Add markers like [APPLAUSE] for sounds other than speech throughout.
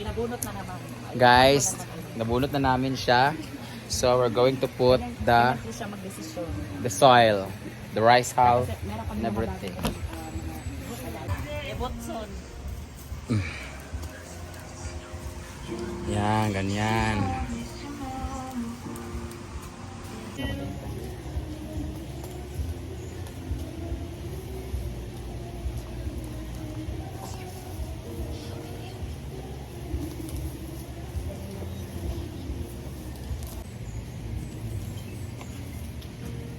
Pinabunot na naman. Ayun, Guys, nabunot na namin siya. So we're going to put the the soil, the rice hull, and everything. Eh. Yan, ganyan.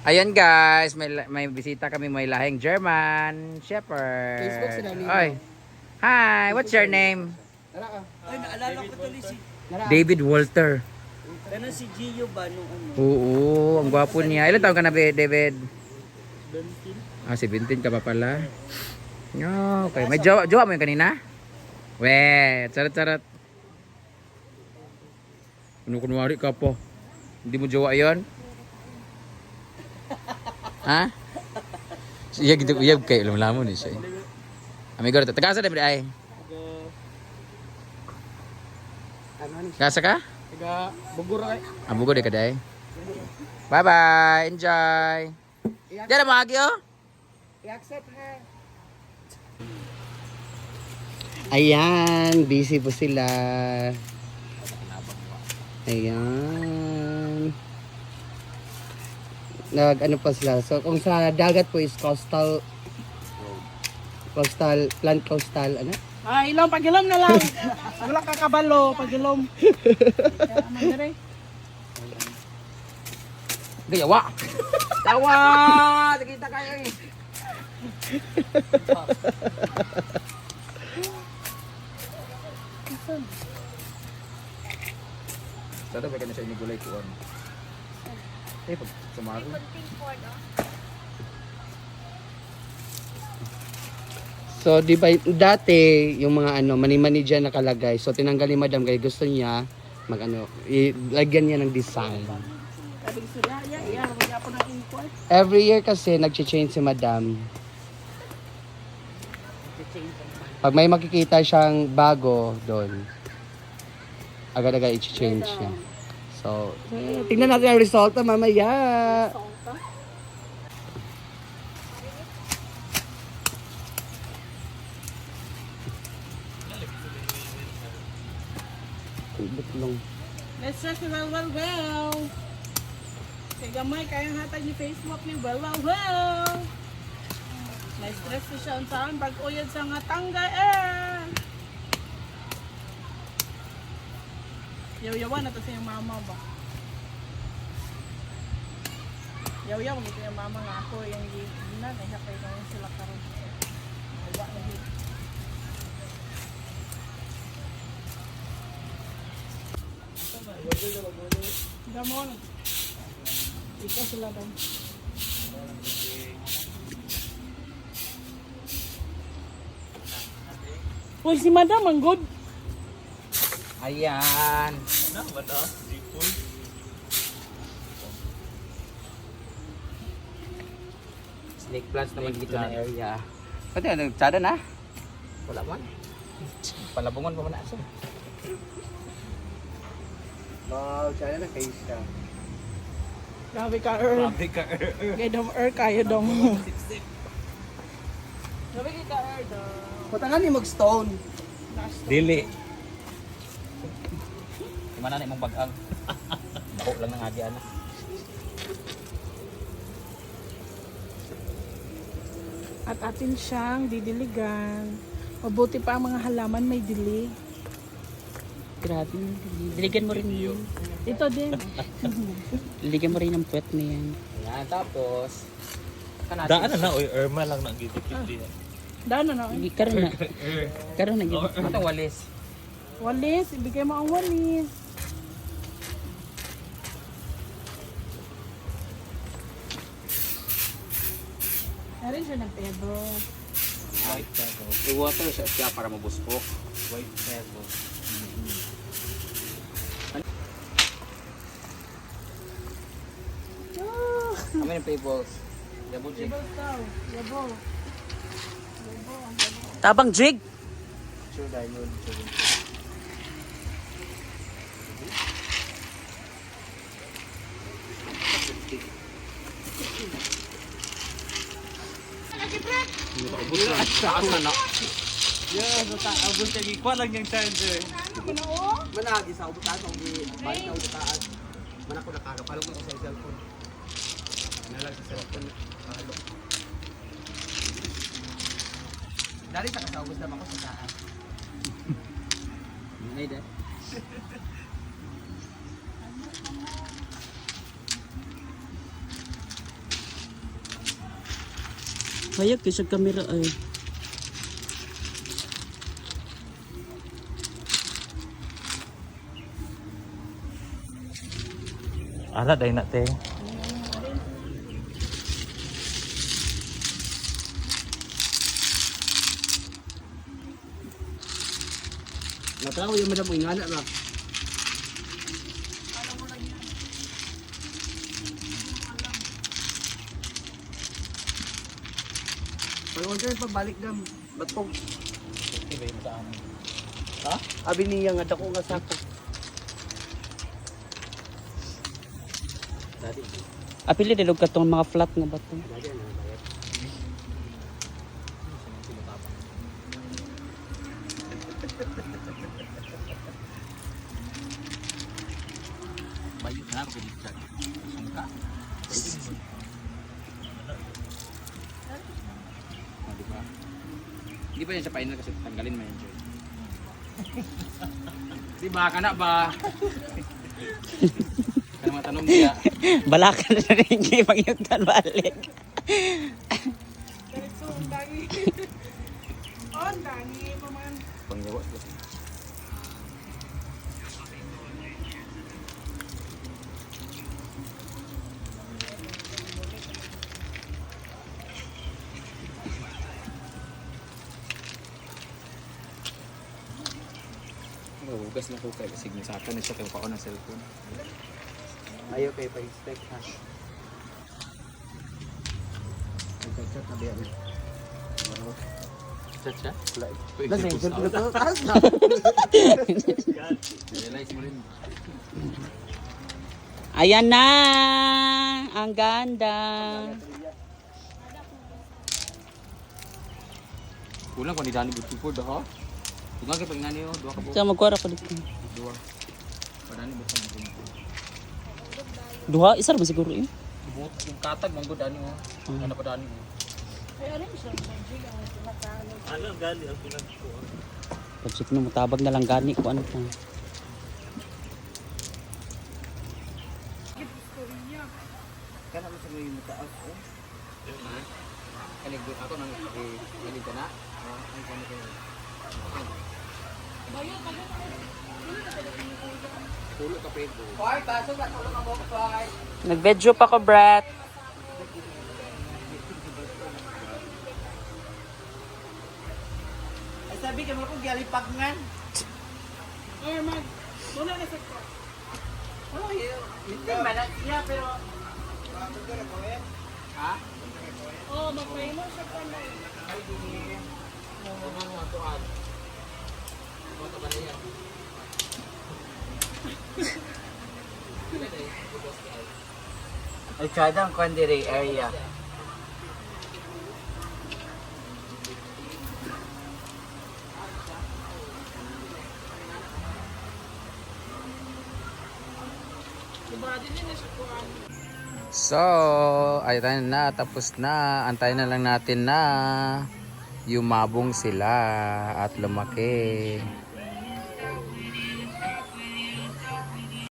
Ayan guys, may may bisita kami may lahing German Shepherd. Facebook sila ni- Oy. Hi, what's your name? Ay, naalala ko tuloy si... David Walter. Ano si Gio ba nung ano? Oo, ang gwapo niya. Ilan taon ka na, Be- David? Ah, 17 ka pa pala. No, okay. May jowa, jowa mo yung kanina? We, charot-charot. Ano kunwari ka po? Hindi mo jowa yon? Ha? Iya gitu, iya kayak lamon ni siya. Amigo, tagasa na ay. Ano ni? Gasa ka? Taga Bogor ay. Abugo de kaday. Bye bye, enjoy. Diyan mo agi oh. I-accept na. Ayan, busy po sila. Ayan. Nag ano pa sila. So kung sa dagat po is coastal coastal plant coastal ano? Ah, ilom, pagilom na lang. [LAUGHS] Wala ka kabalo, pagilom. Gayawa. Tawa! Nakita kayo eh. Sada ba ka na siya inigulay ko ano? Eh, pag sumaro. So, di ba, dati, yung mga ano, mani-mani dyan nakalagay. So, tinanggal ni madam kaya gusto niya, mag ano, ilagyan niya ng design. Every year kasi, nag-change si madam. Pag may makikita siyang bago doon, agad-agad i-change siya. So, eh, tingnan natin ang resulta mamaya. Butlong. Let's check si well, well, well. Kaya gamay, kayang hatag ni Facebook ni well, well, well. May stress ko siya saan pag uyad sa nga tangga eh. Yaw-yawan na to sa iyong mama ba? Yaw-yaw, mag yung mama nga ako yung gina, nahihapay ko yung sila karon. Awa na yun. Gamon. Ito sila daw. Uy, si Madam, ang good. Ayan. Snake plants naman dito na area. Pati ano, tsada na? Wala man. Palabungan pa man siya. Wow, sana na kayo siya. Grabe ka, Earl. Grabe ka. Kaya dong, Earl, kayo dong. Grabe ka, Earl, dong. Patangan ni mag-stone. Dili. Gimana na imong bagang? Dako lang ng agi ana. At atin siyang didiligan. Mabuti pa ang mga halaman may dilig. Grabe. Diligan mo rin yun. Ito din. [LAUGHS] Diligan mo rin ang puwet na yan. Yan, tapos. Daan na na, oy, Irma lang na gidikit din. Dano na. [LAUGHS] Hindi, karoon na. Karoon na. Atong walis. Walis, ibigay mo ang walis. Meron siya ng pebble. White pebble. I-water siya, siya para mabuspok. White pebble. How many tables? Double J. Pebble daw. Yabo. Yabo. Ang yabo. Tabang jig. Sure diamond. Sure. Saan na? Yeah, basta abot kay lang yung charger. Managi sa ubutan, kung di balik sa ubutan. Mana ko nakakapalog ko sa cellphone. Nalag sa cellphone. Kahalo. Dari sa kasawos naman ko sa saan. Ay, de. Hayag kay sa kamera ay. Ala, dahil natin. Natawa yung madam mo ingana ra. Pag-order pa balik dam. Batong. Iba yung saan. Abi niya nga dako nga sako. Apili nilog ka tong mga flat nga bato. Bayo na ako dito. Sungka. Oh, di ba? Hindi pa yan siya final kasi tanggalin mo yan dyan. di ba? Kana ba? Kana matanong niya. Balakan na rin kay pangyutan balik. Diretso, ang dangi. [LAUGHS] Oh, ang dangi pa man. Pangyawa. Hugas na ko kay sige sa akin na siya kay paon ng cellphone. Ayo kay pa-inspect ha. Nagchat na biya. Chat siya? Lasing, siyempre ko. Taas na. Realize mo rin. Ayan na! Ang ganda! Kulang ko ni Danny Butipod ha. Tunga kay pag nani yo, duha ka po. Sa magkuha ko dito. Dua. Padani ba sa mga Duha, isa ba siguro yun? Buot yung katag manggo dani mo. Ano pa dani mo? Ang ang. Ano, gali ang pinagkuha. Pag no, matabag na lang gani ko ano pa. Kana mo sa mga mukha ako. Kanig ako nang eh kanig ka na. Ah, ay ko. Pulo ka pedo. Hoy, pasok na tulong ka mo, hoy. Nag-video pa ko, Brett. Ay sabi ka mo kung galipag nga. Or mag, wala na sa ko. Oh, yun. Hindi man siya pero Ha? Oh, mag-famous siya pa na. Mo mo mo ato ad. Ay kadang kandiri area. So, ayun na, tapos na. Antayin na lang natin na yumabong sila at lumaki.